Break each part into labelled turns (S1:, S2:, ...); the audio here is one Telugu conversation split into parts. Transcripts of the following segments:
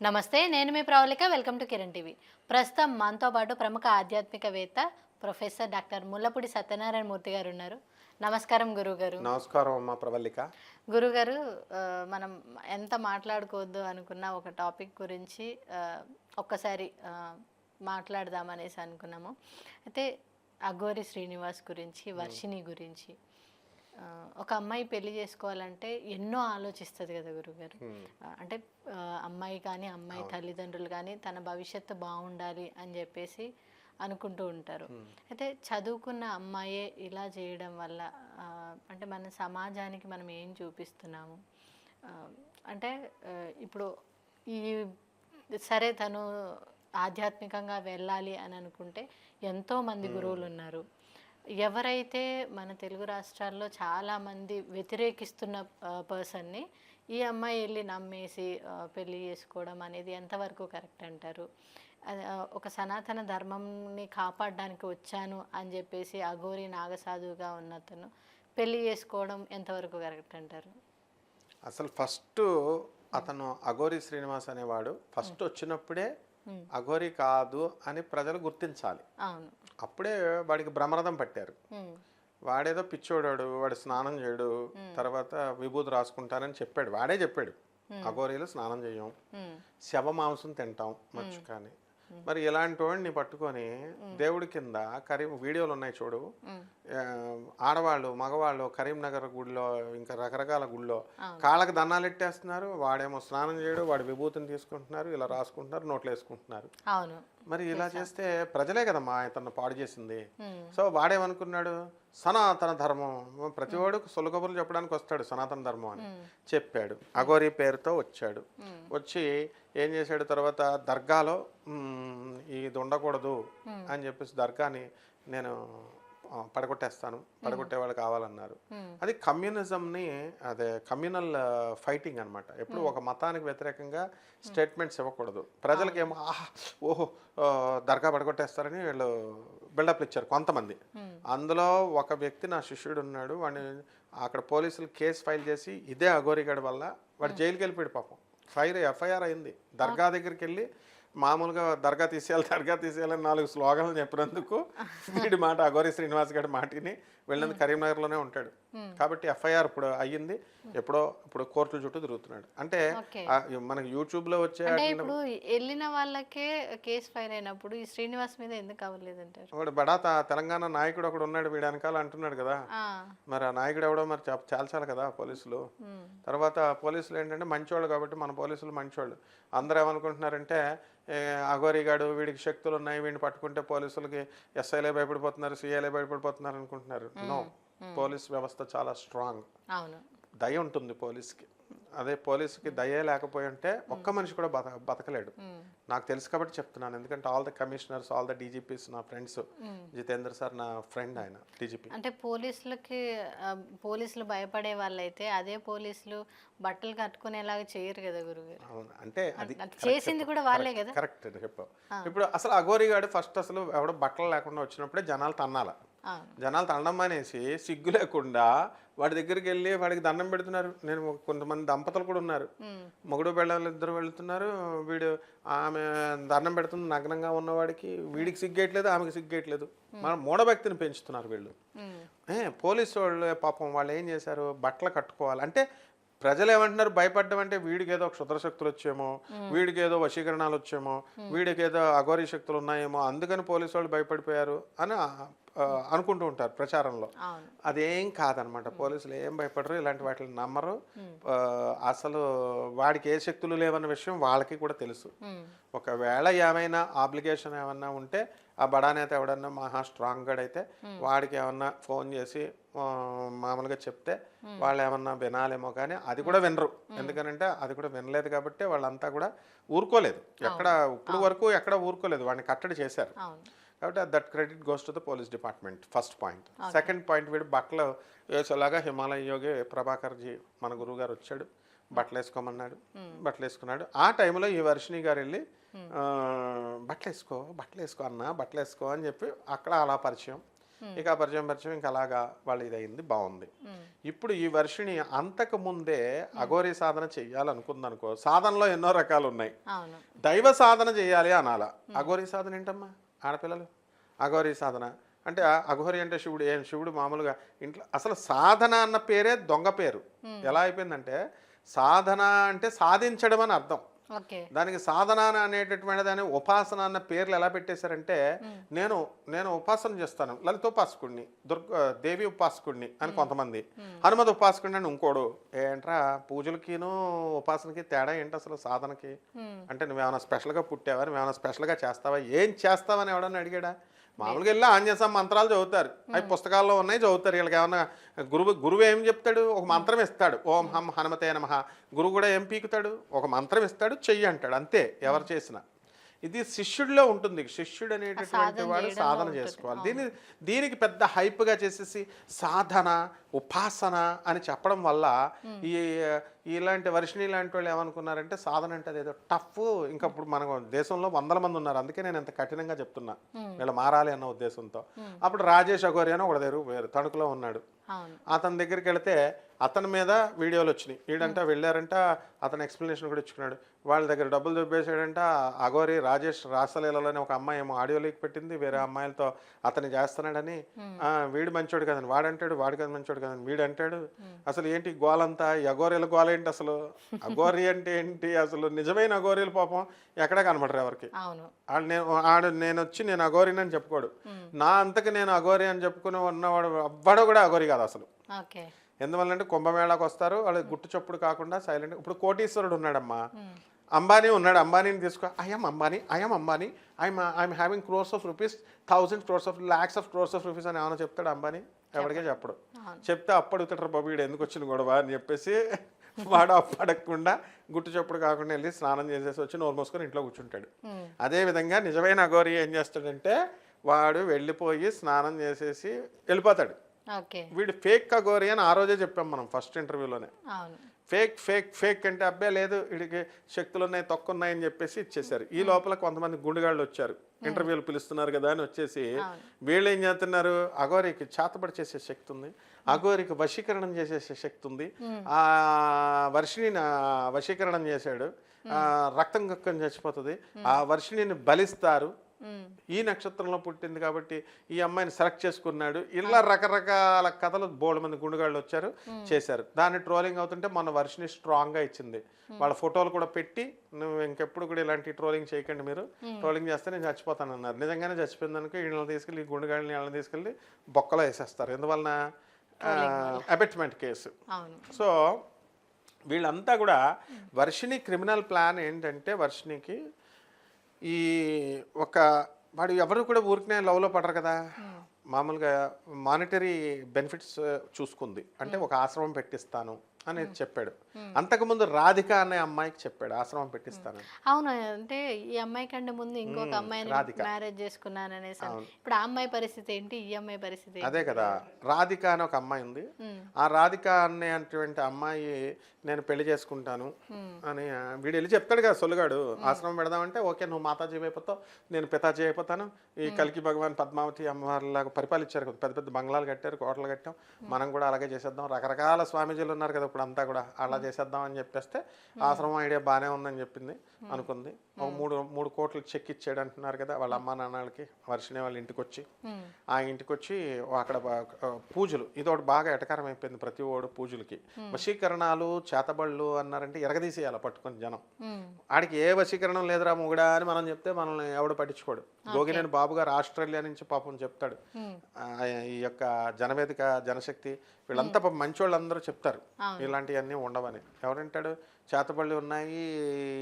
S1: నమస్తే నేను మీ Pravalika welcome to Kiran TV. ప్రస్తుతం మనతో పాటు ప్రముఖ ఆధ్యాత్మికవేత్త ప్రొఫెసర్ డాక్టర్ ముల్లపూడి సత్యనారాయణ మూర్తి గారు ఉన్నారు. నమస్కారం గురుగారు
S2: నమస్కారం అమ్మా ప్రవల్లిక.
S1: గురుగారు మనం ఎంత మాట్లాడుకోవద్దు అనుకున్న ఒక టాపిక్ గురించి ఒక్కసారి మాట్లాడదామనేసి అనుకున్నాము. అయితే అఘోరి శ్రీనివాస్ గురించి వర్షిణి గురించి ఒక అమ్మాయి పెళ్ళి చేసుకోవాలంటే ఎన్నో ఆలోచిస్తుంది కదా గురుగారు. అంటే అమ్మాయి కానీ అమ్మాయి తల్లిదండ్రులు కానీ తన భవిష్యత్తు బాగుండాలి అని చెప్పేసి అనుకుంటూ ఉంటారు. అయితే చదువుకున్న అమ్మాయే ఇలా చేయడం వల్ల అంటే మన సమాజానికి మనం ఏం చూపిస్తున్నాము? అంటే ఇప్పుడు ఈ సరే తను ఆధ్యాత్మికంగా వెళ్ళాలి అని అనుకుంటే ఎంతో మంది గురువులు ఉన్నారు. ఎవరైతే మన తెలుగు రాష్ట్రాల్లో చాలా మంది వ్యతిరేకిస్తున్న పర్సన్ని ఈ అమ్మాయి వెళ్ళి నమ్మేసి ఆ, పెళ్ళి చేసుకోవడం అనేది ఎంతవరకు కరెక్ట్ అంటారు? ఒక సనాతన ధర్మంని కాపాడడానికి వచ్చాను అని చెప్పేసి అఘోరి నాగసాధువుగా ఉన్నతను పెళ్ళి చేసుకోవడం ఎంతవరకు కరెక్ట్ అంటారు?
S2: అసలు ఫస్ట్ అతను అఘోరి శ్రీనివాస్ అనేవాడు ఫస్ట్ వచ్చినప్పుడే అఘోరి కాదు అని ప్రజలు గుర్తించాలి.
S1: అవును.
S2: అప్పుడే వాడికి బ్రహ్మరథం పట్టారు. వాడేదో పిచ్చోడాడు వాడు స్నానం చేయడు తర్వాత విభూతి రాసుకుంటానని చెప్పాడు. వాడే చెప్పాడు. అఘోరీలు స్నానం చేయం. శవ మాంసం తింటాం మచ్చు కానీ మరి ఇలాంటి వాడిని పట్టుకొని దేవుడి కింద కరీం వీడియోలు ఉన్నాయి చూడు. ఆడవాళ్ళు మగవాళ్ళు కరీంనగర్ గుడిలో ఇంకా రకరకాల గుడిలో కాళ్ళకి దండాలు ఎట్టేస్తున్నారు. వాడేమో స్నానం చేయడు వాడి విభూతిని తీసుకుంటున్నారు ఇలా రాసుకుంటున్నారు నోట్లు వేసుకుంటున్నారు. మరి ఇలా చేస్తే. ప్రజలే కదమ్మా ఇతను పాడు చేసింది. సో వాడేమనుకున్నాడు? సనాతన ధర్మం. ప్రతివాడు సొల్లు కబుర్లు చెప్పడానికి వస్తాడు సనాతన ధర్మం అని. చెప్పాడు. అఘోరి పేరుతో వచ్చాడు. వచ్చి ఏం చేశాడు తర్వాత దర్గాలో "మ్మ్, ఇది ఉండకూడదు అని చెప్పేసి దర్గాని నేను పడగొట్టేస్తాను పడగొట్టే వాళ్ళు కావాలన్నారు. అది కమ్యూనిజంని అదే కమ్యూనల్ ఫైటింగ్ అన్నమాట. ఎప్పుడు ఒక మతానికి వ్యతిరేకంగా స్టేట్మెంట్స్ ఇవ్వకూడదు. ప్రజలకి ఏమో ఆహా ఓహో దర్గా పడగొట్టేస్తారని వీళ్ళు బిల్డప్లు ఇచ్చారు కొంతమంది. అందులో ఒక వ్యక్తి నా శిష్యుడు ఉన్నాడు వాడిని అక్కడ పోలీసులు కేసు ఫైల్ చేసి ఇదే అఘోరిగడ్ వల్ల వాడు జైలుకి వెళ్ళిపోయాడు పాపం. ఫైర్ ఎఫ్ఐఆర్ అయింది. దర్గా దగ్గరికి వెళ్ళి మామూలుగా దర్గా తీసేయాలి దర్గా తీసేయాలని నాలుగు స్లోగన్లు చెప్పినందుకు వీడి మాట అఘోరి శ్రీనివాస్ గారి మాటిని వెళ్ళింది కరీంనగర్లోనే ఉంటాడు. కాబట్టి ఎఫ్ఐఆర్ ఇప్పుడు అయ్యింది. ఎప్పుడో ఇప్పుడు కోర్టుల చుట్టూ తిరుగుతున్నాడు. అంటే మనకి యూట్యూబ్లో వచ్చే
S1: అంటే ఇప్పుడు వెళ్ళిన వాళ్ళకే కేసు ఫైల్ అయినప్పుడు ఈ శ్రీనివాస్ మీద ఎందుకు అవ్వలేదంటారు?
S2: వాడు బడా తెలంగాణ నాయకుడు ఒకడు ఉన్నాడు వీడి వెనకాల అంటున్నాడు కదా. మరి ఆ నాయకుడు ఎవడో మరి చాల్చాలి కదా పోలీసులు. తర్వాత పోలీసులు ఏంటంటే మంచోళ్ళు కాబట్టి మన పోలీసులు మంచోళ్ళు. అందరూ ఏమనుకుంటున్నారంటే అఘోరిగాడు వీడికి శక్తులు ఉన్నాయి వీడిని పట్టుకుంటే పోలీసులకి ఎస్ఐలే భయపడిపోతున్నారు సిఐలే భయపడిపోతున్నారు అనుకుంటున్నారు. నో పోలీస్ వ్యవస్థ చాలా స్ట్రాంగ్
S1: అవును.
S2: దయ ఉంటుంది పోలీస్కి. అదే పోలీస్కి దయే లేకపోయి ఉంటే ఒక్క మనిషి కూడా బత బతకలేడు. నాకు తెలుసు కాబట్టి చెప్తున్నాను. ఎందుకంటే all the commissioners all the DGPs నా ఫ్రెండ్స్ జితేంద్ర సార్ నా ఫ్రెండ్ ఆయన డీజీపీ
S1: అంటే పోలీసులకి పోలీసులు భయపడే వాళ్ళైతే అదే పోలీసులు బట్టలు కట్టుకునేలాగా చేయరు కదా గురుగారు.
S2: అవును. అంటే అది
S1: చేసింది కూడా వాళ్ళే కదా?
S2: కరెక్ట్ చెప్పావు ఇప్పుడు అసలు అఘోరిగాడు ఫస్ట్ అసలు ఎవడో బట్టలు లేకుండా వచ్చినప్పుడే జనాలు తన్నాల. జనాలు తండం మానేసి సిగ్గు లేకుండా వాడి దగ్గరికి వెళ్ళి వాడికి దండం పెడుతున్నారు. నేను కొంతమంది దంపతులు కూడా ఉన్నారు. మొగుడు పెళ్ళాలు ఇద్దరు వెళ్తున్నారు. వీడు ఆమె దండం పెడుతుంది నగ్నంగా ఉన్నవాడికి వీడికి. సిగ్గేయట్లేదు ఆమెకి సిగ్గేయట్లేదు. మన మూఢభక్తిని పెంచుతున్నారు వీళ్ళు. పోలీసు వాళ్ళు పాపం వాళ్ళు ఏం చేశారు? బట్టలు కట్టుకోవాలి. అంటే ప్రజలు ఏమంటున్నారు? భయపడ్డం అంటే వీడికి ఏదో క్షుద్రశక్తులు వచ్చేమో వీడికి ఏదో వశీకరణాలు వచ్చేమో వీడికి ఏదో అఘోరీ శక్తులు ఉన్నాయేమో అందుకని పోలీసు వాళ్ళు భయపడిపోయారు అని అనుకుంటూ ఉంటారు ప్రచారంలో. అదేం కాదనమాట. పోలీసులు ఏం భయపడరు ఇలాంటి వాటిని నమ్మరు. అసలు వాడికి ఏ శక్తులు లేవన్న విషయం వాళ్ళకి కూడా తెలుసు. ఒకవేళ ఏమైనా ఆబ్లిగేషన్ ఏమన్నా ఉంటే ఆ బడానేత ఎవడన్నా మహా స్ట్రాంగ్ గడ్ అయితే వాడికి ఏమన్నా ఫోన్ చేసి మామూలుగా చెప్తే వాళ్ళు ఏమన్నా వినాలేమో కానీ అది కూడా వినరు. ఎందుకనంటే అది కూడా వినలేదు కాబట్టి వాళ్ళంతా కూడా ఊరుకోలేదు. ఎక్కడ ఇప్పుడు వరకు ఎక్కడ ఊరుకోలేదు. వాడిని కట్టడి చేశారు. కాబట్టి that credit goes to the police department first point. Second point వీడు బట్టలు వేసేలాగా హిమాలయ యోగి ప్రభాకర్ జీ మన గురువు గారు వచ్చాడు బట్టలు వేసుకోమన్నాడు బట్టలు వేసుకున్నాడు. ఆ టైంలో ఈ వర్షిణి గారు వెళ్ళి ఆ, బట్టలు వేసుకో బట్టలు వేసుకో అన్న బట్టలు వేసుకో అని చెప్పి అక్కడ అలా పరిచయం. ఇక ఆ పరిచయం పరిచయం ఇంకా అలాగా వాళ్ళు ఇదయింది బాగుంది. ఇప్పుడు ఈ వర్షిని అంతకు ముందే అఘోరీ సాధన చెయ్యాలనుకుందనుకో సాధనలో ఎన్నో రకాలు ఉన్నాయి. దైవ సాధన చేయాలి అనాల. అఘోరీ సాధన ఏంటమ్మా? ఆడపిల్లలు? అఘోరీ సాధన. అంటే అఘోరి అంటే శివుడు ఏం శివుడు మామూలుగా ఇంట్లో అసలు సాధన అన్న పేరే దొంగ పేరు. ఎలా అయిపోయిందంటే సాధన అంటే సాధించడం అని అర్థం. దానికి సాధన అనేటటువంటి దాని ఉపాసన అన్న పేర్లు ఎలా పెట్టేశారంటే నేను నేను ఉపాసన చేస్తాను. లలితోపాసకుడిని దుర్గ దేవి ఉపాసకుడిని అని కొంతమంది. హనుమతి ఉపాసకుడిని అని ఇంకోడు. ఏంట్రా పూజలకిను ఉపాసనకి తేడా ఏంటి అసలు సాధనకి? అంటే నువ్వేమైనా స్పెషల్గా పుట్టావా? నువ్వేమైనా స్పెషల్గా చేస్తావా? ఏం చేస్తావని ఎవడన్నా అడిగాడా? మామూలుగా వెళ్ళి ఆంజనేయ మంత్రాలు చదువుతారు. అవి పుస్తకాల్లో ఉన్నాయి చదువుతారు. వీళ్ళకి ఏమన్నా గురువు గురువు ఏం చెప్తాడు? ఒక మంత్రం ఇస్తాడు. ఓం హం హనుమతే నమః. గురువు కూడా ఏం పీకుతాడు? ఒక మంత్రం ఇస్తాడు చెయ్యి అంటాడు. అంతే ఎవరు చేసినా. ఇది శిష్యుడిలో ఉంటుంది. శిష్యుడు అనేటటువంటి వాడు సాధన. చేసుకోవాలి. దీని దీనికి పెద్ద హైప్గా చేసేసి సాధన ఉపాసన అని చెప్పడం వల్ల ఈ ఇలాంటి వర్షిణి లాంటి వాళ్ళు ఏమనుకున్నారంటే సాధన అంటే అదేదో టఫ్ ఇంకా ఇప్పుడు మన దేశంలో వందల మంది ఉన్నారు. అందుకే నేను ఎంత కఠినంగా చెప్తున్నా. వీళ్ళు మారాలి అన్న ఉద్దేశంతో. అప్పుడు రాజేష్ అఘోరి అని ఒక దగ్గర వేరు తణుకులో ఉన్నాడు. అతని దగ్గరికి వెళితే అతని మీద వీడియోలు వచ్చినాయి. వీడంట వెళ్ళారంట అతను ఎక్స్ప్లెనేషన్ కూడా ఇచ్చుకున్నాడు. వాళ్ళ దగ్గర డబ్బులు దుబ్బేసాడంట అగోరి రాజేష్ రాసలీలలోనే ఒక అమ్మాయి ఏమో ఆడియో లీక్ పెట్టింది వేరే అమ్మాయిలతో అతన్ని చేస్తున్నాడని. ఆ, వీడు మంచోడు కదని వాడంటాడు వాడు కదా మంచోడు కదని వీడు అంటాడు. అసలు ఏంటి గోలంతా ఈ అఘోరీల గోల ఏంటి అసలు? అఘోరి అంటే ఏంటి? అసలు నిజమైన అఘోరీల పాపం ఎక్కడ కనబడరు ఎవరికి. ఆడు నేను ఆడు నేను వచ్చి నేను అఘోరిని అని చెప్పుకోడు. నా అంతకు నేను అఘోరి అని చెప్పుకుని ఉన్నవాడు ఎవ్వడు కూడా అఘోరి కాదు అసలు.
S1: ఓకే
S2: ఎందువల్లంటే కుంభమేళాకు వస్తారు వాళ్ళు గుట్టు చప్పుడు కాకుండా సైలెంట్ ఇప్పుడు కోటీశ్వరుడు ఉన్నాడమ్మా. అంబానీ ఉన్నాడు. అంబానీని తీసుకో I'm Ambani I'm Ambani I'm I'm having crores of rupees thousand crores of lakhs of crores of rupees అని ఏమైనా చెప్తాడు అంబానీ? ఎవరికే చెప్పడు. చెప్తే అప్పుడు ఇతడు బాబు వీడు ఎందుకు వచ్చిన గొడవ? అని చెప్పేసి వాడు అప్పడకుండా గుట్టు చప్పుడు కాకుండా వెళ్ళి స్నానం చేసేసి వచ్చి నోరు మూసుకొని ఇంట్లో కూర్చుంటాడు.
S1: ఉమ్,
S2: అదే విధంగా నిజమైన అఘోరి ఏం చేస్తాడంటే వాడు వెళ్ళిపోయి స్నానం చేసేసి వెళ్ళిపోతాడు. వీడు ఫేక్ అఘోరి అని ఆ రోజే చెప్పాం మనం ఫస్ట్ ఇంటర్వ్యూలోనే. ఫేక్ ఫేక్ ఫేక్ అంటే అబ్బాయి లేదు వీడికి శక్తులు ఉన్నాయి తొక్క ఉన్నాయని చెప్పేసి ఇచ్చేశారు. ఈ లోపల కొంతమంది గుండెగాళ్ళు వచ్చారు. ఇంటర్వ్యూలు పిలుస్తున్నారు కదా అని వచ్చేసి వీళ్ళు ఏం చేస్తున్నారు? అఘోరికి చేతబడి చేసే శక్తి ఉంది. అఘోరికి వశీకరణం చేసే శక్తి ఉంది. ఆ వర్షిని వశీకరణం చేశాడు. ఆ, రక్తం కక్కని చచ్చిపోతుంది. ఆ వర్షిణిని బలిస్తారు. ఈ నక్షత్రంలో పుట్టింది కాబట్టి ఈ అమ్మాయిని సెలెక్ట్ చేసుకున్నాడు. ఇలా రకరకాల కథలు బోల్డ్ మంది గుండెగాళ్ళు వచ్చారు చేశారు. దాన్ని ట్రోలింగ్ అవుతుంటే మన వర్షిని స్ట్రాంగ్గా ఇచ్చింది. వాళ్ళ ఫోటోలు కూడా పెట్టి నువ్వు ఇంకెప్పుడు కూడా ఇలాంటి ట్రోలింగ్ చేయకండి మీరు. ట్రోలింగ్ చేస్తే నేను చచ్చిపోతాను అన్నారు. నిజంగానే చచ్చిపోయింది అనుకో వీళ్ళని తీసుకెళ్ళి ఈ గుండెగాళ్ళని వీళ్ళని తీసుకెళ్ళి బొక్కలో వేసేస్తారు. ఎందువలన? అబెట్మెంట్ కేసు సో వీళ్ళంతా కూడా వర్షిని క్రిమినల్ ప్లాన్ ఏంటంటే వర్షినికి ఈ ఒక వాడు ఎవరు కూడా ఊరికనే లవ్లో పడరు కదా. మామూలుగా మానిటరీ బెనిఫిట్స్ చూసుకుంది. అంటే ఒక ఆశ్రమం పెట్టిస్తాను. అని చెప్పాడు. అంతకుముందు రాధిక అనే అమ్మాయికి చెప్పాడు ఆశ్రమం పెట్టిస్తాను
S1: అవును అంటే ఈ అమ్మాయి కంటే ముందు ఇంకొక అమ్మాయిని
S2: రాధిక.
S1: మ్యారేజ్ చేసుకున్నాను అనేసి అని. ఇప్పుడు ఆ అమ్మాయి పరిస్థితి ఏంటి ఈ అమ్మాయి పరిస్థితి?
S2: అదే కదా రాధిక అని ఒక అమ్మాయి ఉంది. ఆ రాధిక అనేటువంటి అమ్మాయి నేను పెళ్ళి చేసుకుంటాను అని వీడు వెళ్ళి చెప్తాడు కదా సొల్లుగాడు ఆశ్రమం పెడదామంటే ఓకే నువ్వు మాతాజీ అయిపోతావు నేను పితాజీ అయిపోతాను. ఈ కలికి భగవాన్ పద్మావతి అమ్మవారిలాగా పరిపాలించారు కదా పెద్ద పెద్ద బంగ్లాలు కట్టారు కోటలు కట్టాం. మనం కూడా అలాగే చేసేద్దాం. రకరకాల స్వామీజీలు ఉన్నారు కదా ఇప్పుడు అంతా కూడా అలా చేసేద్దాం అని చెప్పేస్తే ఆశ్రమం ఐడియా బాగానే ఉందని చెప్పింది అనుకుంది. ఒక మూడు మూడు కోట్లు చెక్ ఇచ్చాడు అంటున్నారు కదా వాళ్ళ అమ్మా నాన్నలకి వర్షిణి వాళ్ళ ఇంటికి వచ్చి ఆ ఇంటికి వచ్చి అక్కడ పూజలు ఇది ఒకటి బాగా ఎటకారం అయిపోయింది ప్రతి ఓడు పూజలకి. వశీకరణాలు చేతబళ్ళు అన్నారంటే ఎరగదీసేయాలి పట్టుకొని జనం. ఆడికి ఏ వశీకరణం లేదురా మొగుడా అని మనం చెప్తే మనల్ని ఎవడు పట్టించుకోడు. గోగినేని బాబు గారు ఆస్ట్రేలియా నుంచి పాపం చెప్తాడు. ఈ యొక్క జనవేదిక జనశక్తి వీళ్ళంతా పాపం మంచోళ్ళందరూ చెప్తారు. ఇలాంటివన్నీ ఉండవని. ఎవరంటాడు చేతబళ్ళు ఉన్నాయి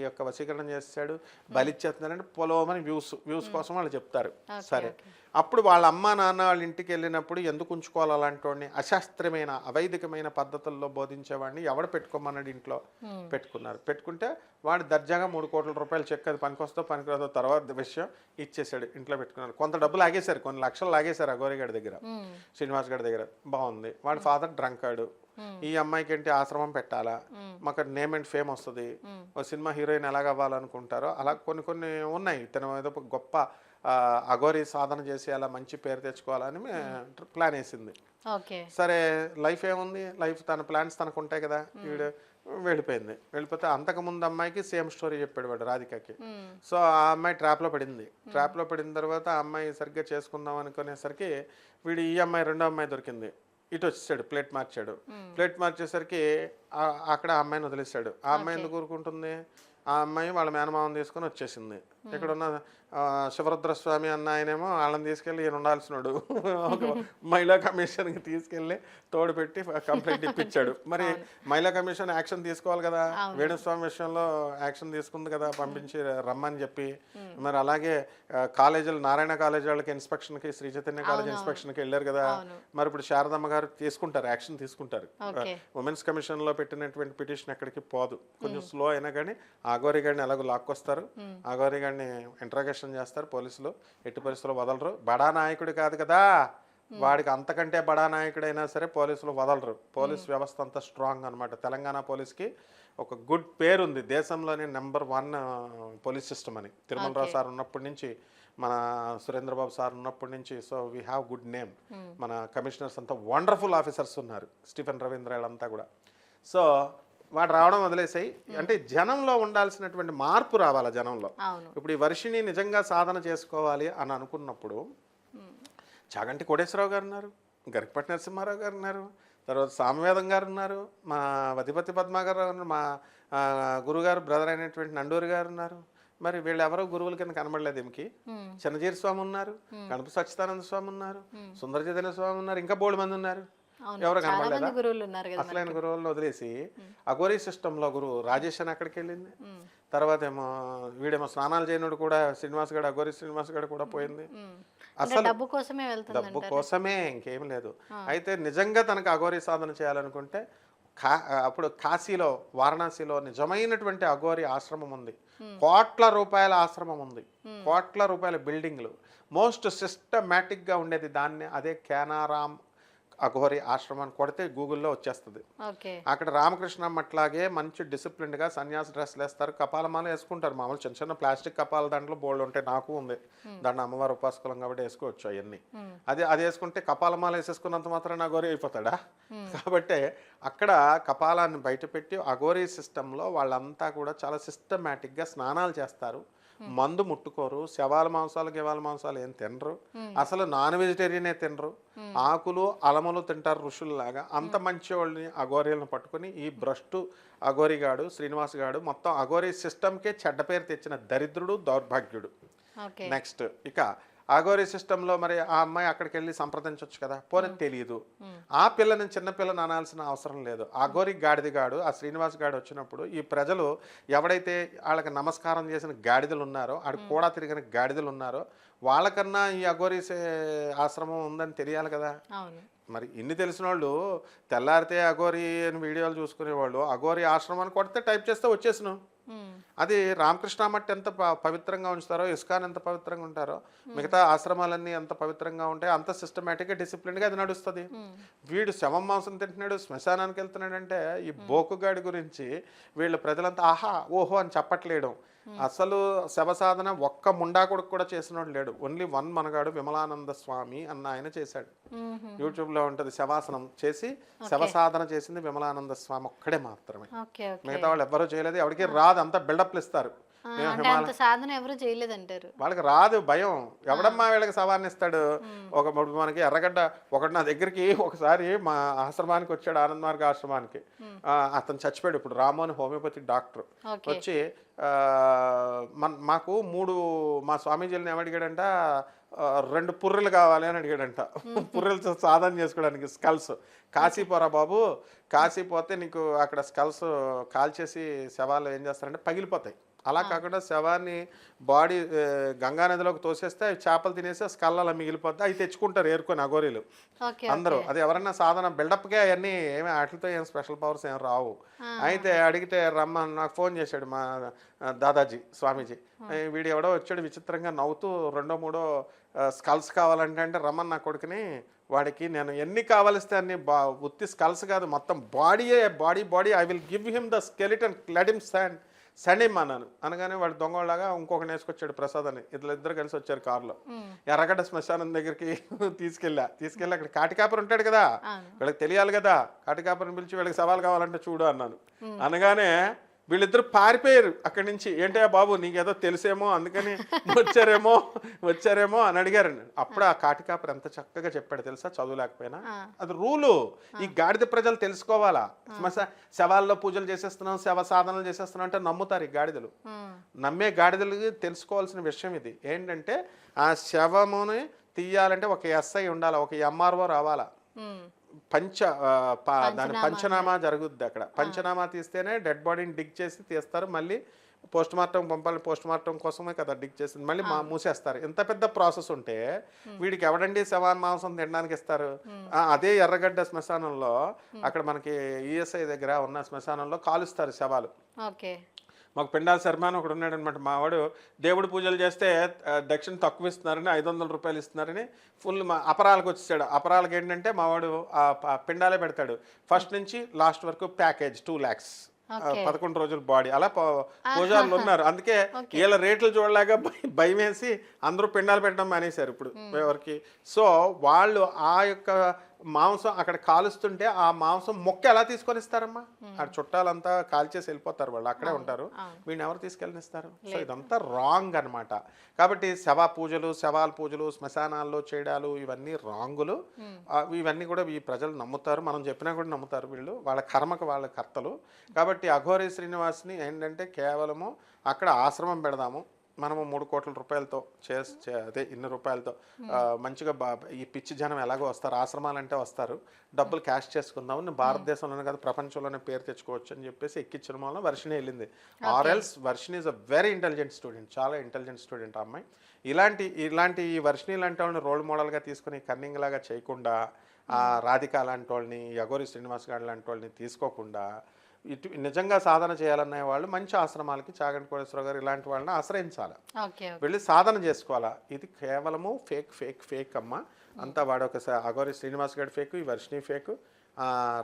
S2: యొక్క వశీకరణం చేస్తాడు బలిచ్చేస్తున్నాడంటే పొలవమని వ్యూస్ వ్యూస్ కోసం వాళ్ళు చెప్తారు. సరే. అప్పుడు వాళ్ళ అమ్మ నాన్న వాళ్ళ ఇంటికి వెళ్ళినప్పుడు ఎందుకు ఉంచుకోవాలి అలాంటి వాడిని అశాస్త్రమైన అవైదికమైన పద్ధతుల్లో బోధించేవాడిని ఎవడు పెట్టుకోమన్నాడు ఇంట్లో? పెట్టుకున్నారు. పెట్టుకుంటే వాడు దర్జాగా మూడు కోట్ల రూపాయలు చెక్ అది పనికొస్తో పనికిరాదో తర్వాత విషయం ఇచ్చేసాడు ఇంట్లో పెట్టుకున్నారు. కొంత డబ్బులు లాగేశారు కొన్ని లక్షలు లాగేశారు అగోరి గారి దగ్గర శ్రీనివాస్ గారి దగ్గర. బాగుంది. వాడి ఫాదర్ డ్రంకాడు. ఈ అమ్మాయికి ఏంటి ఆశ్రమం పెట్టాలా? మాకు నేమ్ అండ్ ఫేమ్ వస్తుంది. ఒక సినిమా హీరోయిన్ ఎలాగ అవ్వాలనుకుంటారో అలా కొన్ని కొన్ని ఉన్నాయి. తన ఏదో ఒక గొప్ప అఘోరి సాధన చేసి అలా మంచి పేరు తెచ్చుకోవాలని మే- ప్లాన్ వేసింది. సరే లైఫ్ ఏముంది? లైఫ్ తన ప్లాన్స్ తనకు ఉంటాయి కదా వీడు వెళ్ళిపోయింది. వెళ్ళిపోతే అంతకుముందు అమ్మాయికి సేమ్ స్టోరీ చెప్పాడు వాడు రాధికకి. సో ఆ అమ్మాయి ట్రాప్లో పడింది. ట్రాప్లో పడిన తర్వాత ఆ అమ్మాయి సరిగ్గా చేసుకుందాం అనుకునేసరికి వీడు ఈ అమ్మాయి రెండో అమ్మాయి దొరికింది. ఇటు వచ్చేసాడు ప్లేట్ మార్చాడు. ప్లేట్ మార్చేసరికి ఆ- అక్కడ ఆ అమ్మాయిని వదిలేశాడు. ఆ అమ్మాయి ఎందుకు ఊరుకుంటుంది? ఆ అమ్మాయి వాళ్ళ మేనమామని తీసుకొని వచ్చేసింది. ఇక్కడ ఉన్న ఆ, శివరుద్ర స్వామి అన్న ఆయనేమో వాళ్ళని తీసుకెళ్ళి ఈయన ఉండాల్సినాడు. ఒక మహిళా కమిషన్కి తీసుకెళ్ళి తోడు పెట్టి కంప్లైంట్ ఇప్పించాడు. మరి మహిళా కమిషన్ యాక్షన్ తీసుకోవాలి కదా? వేణుస్వామి విషయంలో యాక్షన్ తీసుకుంది కదా పంపించి రమ్మని చెప్పి. మరి అలాగే కాలేజీలు నారాయణ కాలేజీ వాళ్ళకి ఇన్స్పెక్షన్కి శ్రీ చైతన్య కాలేజ్ ఇన్స్పెక్షన్కి వెళ్ళారు కదా? మరి ఇప్పుడు శారదమ్మ గారు తీసుకుంటారు యాక్షన్ తీసుకుంటారు. ఉమెన్స్ కమిషన్లో పెట్టినటువంటి పిటిషన్ ఎక్కడికి పోదు. కొంచెం స్లో అయినా కానీ ఆగోరి గారిని ఎలాగో లాక్కొస్తారు. ఆగోరి గారిని ఇంట్రాగేషన్ చేస్తారు పోలీసులు. ఎట్టి పరిస్థితుల్లో వదలరు. బడా నాయకుడు కాదు కదా. వాడికి అంతకంటే బడా నాయకుడైనా సరే పోలీసులు వదలరు. పోలీస్ వ్యవస్థ అంతా స్ట్రాంగ్ అనమాట తెలంగాణ పోలీస్కి ఒక గుడ్ పేరు ఉంది దేశంలోనే నెంబర్ వన్ పోలీస్ సిస్టమ్ అని. తిరుమలరావు సార్ ఉన్నప్పటి నుంచి మన సురేంద్రబాబు సార్ ఉన్నప్పటి నుంచి so we have good name మన కమిషనర్స్ అంతా వండర్ఫుల్ ఆఫీసర్స్ ఉన్నారు. స్టీఫెన్ రవీంద్ర వీళ్ళంతా కూడా. సో వాడు రావడం వదిలేసాయి. అంటే జనంలో ఉండాల్సినటువంటి మార్పు రావాలి జనంలో? ఇప్పుడు ఈ వర్షిని నిజంగా సాధన చేసుకోవాలి అని అనుకున్నప్పుడు చాగంటి కోటేశ్వరరావు గారు ఉన్నారు గరికపట్టి నరసింహారావు గారు ఉన్నారు తర్వాత సామవేదం గారు ఉన్నారు మా వధిపతి పద్మ గారు ఉన్నారు మా గురుగారు బ్రదర్ అయినటువంటి నండూరి గారు ఉన్నారు. మరి వీళ్ళు ఎవరో గురువుల కింద కనబడలేదు ఈమెకి. చిన్నజీరి స్వామి ఉన్నారు గణపతి సచ్చిదానంద స్వామి ఉన్నారు సుందర చైతన్య స్వామి ఉన్నారు ఇంకా బోల్డ్ మంది ఉన్నారు. ఎవరు కనబడలేదా అసలైన గురువులను వదిలేసి అఘోరీ సిస్టంలో గురువు రాజేష్ అని అక్కడికి వెళ్ళింది. తర్వాత ఏమో వీడేమో స్నానాలు చేయనుడు కూడా శ్రీనివాస్ గడు అఘోరీ శ్రీనివాస్ గడు కూడా పోయింది. అసలు
S1: డబ్బు కోసమే
S2: డబ్బు కోసమే ఇంకేం లేదు. అయితే నిజంగా తనకు అఘోరీ సాధన చేయాలనుకుంటే కా అప్పుడు కాశీలో వారణాసిలో నిజమైనటువంటి అఘోరి ఆశ్రమం ఉంది. కోట్ల రూపాయల ఆశ్రమం ఉంది. కోట్ల రూపాయల బిల్డింగ్లు. మోస్ట్ సిస్టమేటిక్గా ఉండేది దాన్ని అదే కేనారాం అఘోరి ఆశ్రమం కొడితే గూగుల్లో వచ్చేస్తుంది. అక్కడ రామకృష్ణ అట్లాగే మంచి డిసిప్లిన్డ్గా సన్యాసి డ్రెస్లు వేస్తారు కపాలమాల వేసుకుంటారు. మామూలు చిన్న చిన్న ప్లాస్టిక్ కపాల దాంట్లో బోల్డ్ ఉంటాయి నాకు ఉంది. దాన్ని అమ్మవారు ఉపాసకులం కాబట్టి వేసుకోవచ్చు అవన్నీ. అది అది వేసుకుంటే కపాలమాల వేసేసుకున్నంత మాత్రం అఘోరి అయిపోతాడా? కాబట్టి అక్కడ కపాలాన్ని బయటపెట్టి అఘోరీ సిస్టంలో వాళ్ళంతా కూడా చాలా సిస్టమేటిక్గా స్నానాలు చేస్తారు. మందు ముట్టుకోరు శవాల మాంసాలు గివాల మాంసాలు ఏం తినరు. అసలు నాన్ వెజిటేరియనే తినరు. ఆకులు అలములు తింటారు ఋషుల్లాగా. అంత మంచి వాళ్ళని అఘోరీలను పట్టుకుని ఈ భ్రష్టు అఘోరిగాడు శ్రీనివాస్ గాడు మొత్తం అఘోరీ సిస్టమ్కే చెడ్డ పేరు తెచ్చిన దరిద్రుడు దౌర్భాగ్యుడు. నెక్స్ట్ ఇక అఘోరీ సిస్టంలో మరి ఆ అమ్మాయి అక్కడికి వెళ్ళి సంప్రదించవచ్చు కదా? పోనీ తెలియదు ఆ పిల్లని చిన్న పిల్లని అనాల్సిన అవసరం లేదు. ఆ అఘోరి గాడిది గాడు ఆ శ్రీనివాస్ గాడు వచ్చినప్పుడు ఈ ప్రజలు ఎవడైతే వాళ్ళకి నమస్కారం చేసిన గాడిదలు ఉన్నారో ఆడు కూడా తిరిగిన గాడిదలు ఉన్నారో వాళ్ళకన్నా ఈ అఘోరీ సే- ఆశ్రమం ఉందని తెలియాలి కదా? మరి ఇన్ని తెలిసిన వాళ్ళు తెల్లారితే అఘోరి అని వీడియోలు చూసుకునేవాళ్ళు అఘోరి ఆశ్రమాన్ని కొడితే టైప్ చేస్తే వచ్చేసిన
S1: మ్మ్.
S2: అది రామకృష్ణ మట్టి ఎంత పవిత్రంగా ఉంచుతారో ఇస్కాన్ ఎంత పవిత్రంగా ఉంటారో మిగతా ఆశ్రమాలన్నీ ఎంత పవిత్రంగా ఉంటాయో అంత సిస్టమేటిక్గా డిసిప్లిన్గా అది నడుస్తుంది. వీడు శవం మాంసం తింటున్నాడు శ్మశానానికి వెళ్తున్నాడంటే ఈ బోకుగాడి గురించి వీళ్ళు ప్రజలంతా ఆహా ఓహో అని చెప్పట్లేడు. అసలు శవ సాధన ఒక్క ముండా కొడుకు కూడా చేసినోడు లేడు. ఓన్లీ వన్ మనగాడు విమలానంద స్వామి అన్న ఆయన చేశాడు.
S1: మ్మ్.
S2: యూట్యూబ్లో ఉంటుంది శవాసనం చేసి శవ సాధన చేసింది విమలానంద స్వామి ఒక్కడే మాత్రమే. మిగతా వాళ్ళు ఎవ్వరూ చేయలేదు. ఎవరికి రాదు. అంతా బిల్డప్లు ఇస్తారు.
S1: ఆ, అంటే అంత సాధన ఎవరు చేయలేదంటారు.
S2: వాళ్ళకి రాదు భయం. ఎవడమ్మా వీళ్ళకి సవాన్ని ఇస్తాడు ఒక మనకి ఎర్రగడ్డ ఒకటి నా దగ్గరికి ఒకసారి మా ఆశ్రమానికి వచ్చాడు ఆనంద్ మార్గ ఆశ్రమానికి. ఆ, అతను చచ్చిపోయాడు. ఇప్పుడు రాము అని హోమియోపతి డాక్టర్ వచ్చి మన మాకు మూడు మా స్వామీజీలను ఏమడిగాడంట? రెండు పుర్రెలు కావాలి అని అడిగాడంట. పుర్రెలు సాధన చేసుకోవడానికి స్కల్స్. కాశీపోరా బాబు కాశీ పోతే నీకు అక్కడ స్కల్స్ కాల్చేసి శవాలు ఏం చేస్తారంటే పగిలిపోతాయి. అలా కాకుండా శవాన్ని బాడీ ఆ, గంగా నదిలోకి తోసేస్తే అవి చేపలు తినేసి ఆ స్కల్ అలా మిగిలిపోతే అవి తెచ్చుకుంటారు ఏరుకొని అగోరీలు అందరూ. అది ఎవరైనా సాధన బిల్డప్గా అవన్నీ ఏమి వాటితో ఏం స్పెషల్ పవర్స్ ఏం రావు. అయితే అడిగితే రమ్మ నాకు ఫోన్ చేశాడు మా దాదాజీ స్వామీజీ. వీడు ఎవడో వచ్చాడు విచిత్రంగా నవ్వుతూ రెండో మూడో స్కల్స్ కావాలంటే అంటే నా కొడుకుని వాడికి నేను ఎన్ని కావలిస్తే అన్ని బా ఉత్తి స్కల్స్ కాదు మొత్తం బాడీయే body body I will give him the skeleton let him సండేమ్మ అన్నాను అనగానే వాడు దొంగలాగా ఇంకొకటి వేసుకొచ్చాడు ప్రసాద్ అని ఇద్దరు ఇద్దరు కలిసి వచ్చారు కారులో. ఎర్రగడ్డ శ్మశానం దగ్గరికి తీసుకెళ్ళా. తీసుకెళ్ళి అక్కడ కాటికాపర్ ఉంటాడు కదా. వీళ్ళకి తెలియాలి కదా. కాటికాపర్ని పిలిచి వీళ్ళకి సవాల్ కావాలంటే చూడు అన్నాను. అనగానే వీళ్ళిద్దరు పారిపోయారు అక్కడి నుంచి. ఏంటయ్యా బాబు నీకేదో తెలిసేమో అందుకని వచ్చారేమో వచ్చారేమో అని అడిగారు అప్పుడు ఆ కాటికాపర్ ఎంత చక్కగా చెప్పాడు తెలుసా? చదువు లేకపోయినా.
S1: ఆ.
S2: అది రూలు. ఈ గాడిద ప్రజలు తెలుసుకోవాలా? శవాల్లో పూజలు చేసేస్తున్నాం శవ సాధనలు చేసేస్తున్నాం అంటే నమ్ముతారు ఈ గాడిదలు. నమ్మే గాడిదలకి తెలుసుకోవాల్సిన విషయం ఇది. ఏంటంటే ఆ శవముని తీయాలంటే ఒక ఎస్ఐ ఉండాలి? ఒక ఎంఆర్ఓ రావాలా? పంచ దాని
S1: పంచనామా
S2: జరుగుద్ది అక్కడ. పంచనామా తీస్తేనే డెడ్ బాడీని డిగ్ చేసి తీస్తారు. మళ్ళీ పోస్ట్ మార్టం పంపాలి పోస్ట్ మార్టం కోసమే కదా డిగ్ చేసింది. మళ్ళీ మా మూసేస్తారు. ఇంత పెద్ద ప్రాసెస్ ఉంటే వీడికి ఎవడండి శవాన్ మాంసం తినడానికి ఇస్తారు? అదే ఎర్రగడ్డ శ్మశానంలో అక్కడ మనకి ఈఎస్ఐ దగ్గర ఉన్న శ్మశానంలో కాలుస్తారు శవాలు.
S1: ఓకే.
S2: మాకు పిండాల శర్మ అని ఒకడు ఉన్నాడు అనమాట మావాడు దేవుడి పూజలు చేస్తే దక్షిణ తక్కువ ఇస్తున్నారని ఐదు వందల రూపాయలు ఇస్తున్నారని ఫుల్ మా అపరాలకు వచ్చేసాడు. అపరాలకు ఏంటంటే మావాడు పిండాలే పెడతాడు. ఫస్ట్ నుంచి లాస్ట్ వరకు ప్యాకేజ్ టూ ల్యాక్స్. పదకొండు రోజుల బాడీ. అలా పూజారులు ఉన్నారు. అందుకే వీళ్ళ రేట్లు చూడలేక భయం వేసి అందరూ పిండాలు పెట్టడం మానేశారు ఇప్పుడు ఎవరికి. సో వాళ్ళు ఆ యొక్క మాంసం అక్కడ కాలుస్తుంటే ఆ మాంసం మొక్క ఎలా తీసుకొని ఇస్తారమ్మా ఆ చుట్టాలంతా కాల్చేసి వెళ్ళిపోతారు వాళ్ళు అక్కడే ఉంటారు. వీడిని ఎవరు తీసుకెళ్ళనిస్తారు? సో ఇదంతా రాంగ్ అన్నమాట. కాబట్టి శవ పూజలు శవాల పూజలు శ్మశానాల్లో చేయడాలు ఇవన్నీ రాంగులు ఇవన్నీ కూడా ఈ ప్రజలు నమ్ముతారు. మనం చెప్పినా కూడా నమ్ముతారు వీళ్ళు. వాళ్ళ కర్మకు వాళ్ళ కర్తలు. కాబట్టి అఘోరి శ్రీనివాస్ని ఏంటంటే కేవలము అక్కడ ఆశ్రమం పెడదాము. మనము మూడు కోట్ల రూపాయలతో చేసి చే- అదే ఇన్ని రూపాయలతో మంచిగా బా ఈ పిచ్చి జనం ఎలాగో వస్తారు ఆశ్రమాలు అంటే వస్తారు డబ్బులు క్యాష్ చేసుకుందాం నేను భారతదేశంలోనే కాదు ప్రపంచంలోనే పేరు తెచ్చుకోవచ్చు అని చెప్పేసి ఎక్కించడం వల్ల వర్షిని వెళ్ళింది. Or else Varshini is a very intelligent student చాలా ఇంటెలిజెంట్ స్టూడెంట్ అమ్మాయి. ఇలాంటి ఇలాంటి ఈ వర్షిని లాంటి వాళ్ళని రోల్ మోడల్గా తీసుకుని కన్నింగ్ లాగా చేయకుండా రాధిక లాంటి వాళ్ళని యగోరి శ్రీనివాస్ గారి లాంటి వాళ్ళని తీసుకోకుండా ఇటు నిజంగా సాధన చేయాలనే వాళ్ళు మంచి ఆశ్రమాలకి చాగంటి కోటేశ్వర గారు ఇలాంటి వాళ్ళని ఆశ్రయించాలి. వెళ్ళి సాధన చేసుకోవాలా? ఇది కేవలము ఫేక్ ఫేక్ ఫేక్ అమ్మ. అంతా వాడు ఒక అగోరి శ్రీనివాస్ గారి ఫేక్ ఈ వర్షిని ఫేక్.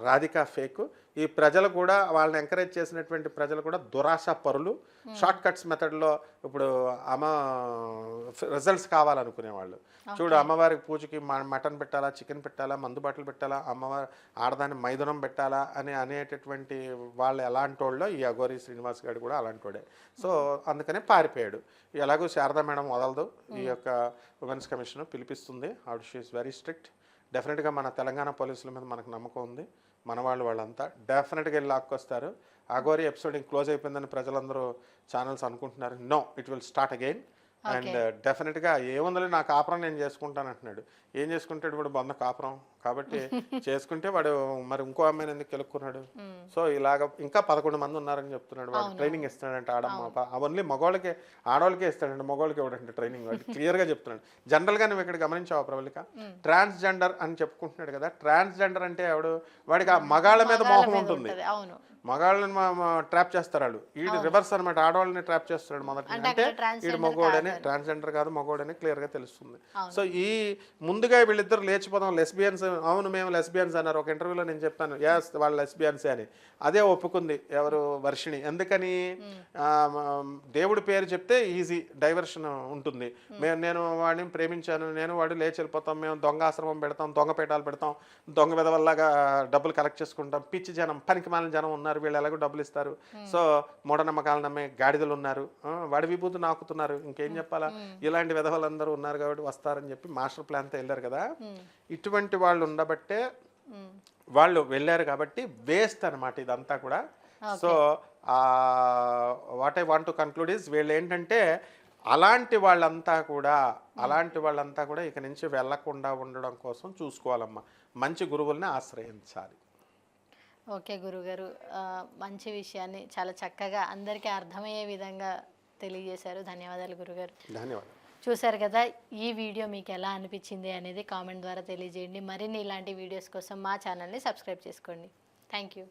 S2: రాధిక ఫేక్. ఈ ప్రజలు కూడా వాళ్ళని ఎంకరేజ్ చేసినటువంటి ప్రజలు కూడా దురాశ పరులు. షార్ట్ కట్స్ మెథడ్లో ఇప్పుడు అమ్మ రిజల్ట్స్ కావాలనుకునేవాళ్ళు. చూడు అమ్మవారికి పూజకి మటన్ పెట్టాలా చికెన్ పెట్టాలా మందు బట్టలు పెట్టాలా అమ్మవారి ఆడదాన్ని మైదునం పెట్టాలా అని అనేటటువంటి వాళ్ళు ఎలాంటి వాళ్ళో ఈ అగోరి శ్రీనివాస్ గారు కూడా అలాంటి వాడే సో అందుకనే పారిపోయాడు. ఎలాగో శారదా మేడం వదలదు. ఈ యొక్క ఉమెన్స్ కమిషన్ పిలిపిస్తుంది. ఆవిడ షీఈస్ వెరీ స్ట్రిక్ట్ డెఫినెట్గా మన తెలంగాణ పోలీసుల మీద మనకు నమ్మకం ఉంది. మన వాళ్ళు వాళ్ళంతా డెఫినెట్గా వెళ్ళి లాక్కొస్తారు. అగోరి ఎపిసోడ్ క్లోజ్ అయిపోయిందని ప్రజలందరూ ఛానల్స్ అనుకుంటున్నారు. No it will start again and డెఫినెట్గా ఏముందని నా కాపురం నేను చేసుకుంటాను అంటున్నాడు. ఏం చేసుకుంటాడు వాడు బొంద కాపురం? కాబట్టి చేసుకుంటే వాడు మరి ఇంకో అమ్మాయిని ఎందుకు కెలుక్కున్నాడు? సో ఇలాగ ఇంకా పదకొండు మంది ఉన్నారని చెప్తున్నాడు వాడు. ట్రైనింగ్ ఇస్తున్నాడంట ఆడమ్మ అవన్నీ మగవాళ్ళకి ఆడవాళ్ళకే ఇస్తాడంట మగవాళ్ళకి ఇవ్వడంట ట్రైనింగ్ వాడు. క్లియర్గా చెప్తున్నాడు. జనరల్గా నువ్వు ఇక్కడ గమనించావా ప్రవళిక ట్రాన్స్జెండర్ అని చెప్పుకుంటున్నాడు కదా. ట్రాన్స్జెండర్ అంటే ఎవడు? వాడికి ఆ మగాళ్ళ మీద మోహం ఉంటుంది. మగాళ్ళని ట్రాప్ చేస్తారు వాళ్ళు. ఈడు రివర్స్ అనమాట ఆడవాళ్ళని ట్రాప్ చేస్తున్నాడు మొదటి
S1: అంటే
S2: ఈడు మగోడని ట్రాన్స్జెండర్ కాదు మగోడని క్లియర్గా తెలుస్తుంది. సో ఈ ముందుగా వీళ్ళిద్దరు లేచిపోదాం. లెస్బియన్స్ అవును మేము లెస్బియన్స్ అన్నారు. ఒక ఇంటర్వ్యూలో నేను చెప్పాను. యాస్ వాళ్ళు లెస్బియన్సే అని. అదే ఒప్పుకుంది ఎవరు వర్షిణి. ఎందుకని? దేవుడి పేరు చెప్తే ఈజీ డైవర్షన్ ఉంటుంది. మేము. నేను వాడిని ప్రేమించాను. నేను వాడు లేచి వెళ్ళిపోతాం. మేము దొంగ ఆశ్రమం పెడతాం. దొంగ పేటాలు పెడతాం. దొంగ విధవల్లాగా డబ్బులు కలెక్ట్ చేసుకుంటాం. పిచ్చి జనం పనికి మాలిన జనం ఉన్నారు. వీళ్ళు ఎలాగో డబ్బులు ఇస్తారు. సో మూఢనమ్మకాలు నమ్మే గాడిదలు ఉన్నారు. వాడి విభూతి నాకుతున్నారు. ఇంకేం చెప్పాలా? ఇలాంటి విధవలందరూ ఉన్నారు కాబట్టి వస్తారని చెప్పి మాస్టర్ ప్లాన్తో వెళ్ళారు కదా. ఇటువంటి వాళ్ళు ఉండబట్టే వాళ్ళు వెళ్ళారు కాబట్టి వేస్ట్ అనమాట ఇదంతా కూడా. So what I want to conclude is వీళ్ళు ఏంటంటే అలాంటి వాళ్ళంతా కూడా అలాంటి వాళ్ళంతా కూడా ఇక నుంచి వెళ్ళకుండా ఉండడం కోసం చూసుకోవాలమ్మా. మంచి గురువుల్ని ఆశ్రయించాలి.
S1: ఓకే గురుగారు. మంచి విషయాన్ని చాలా చక్కగా అందరికీ అర్థమయ్యే విధంగా తెలియజేశారు. ధన్యవాదాలు గురుగారు.
S2: ధన్యవాదాలు.
S1: చూశారు కదా ఈ వీడియో మీకు ఎలా అనిపించింది అనేది కామెంట్ ద్వారా తెలియజేయండి. మరిన్ని ఇలాంటి వీడియోస్ కోసం మా ఛానల్ని సబ్స్క్రైబ్ చేసుకోండి. Thank you.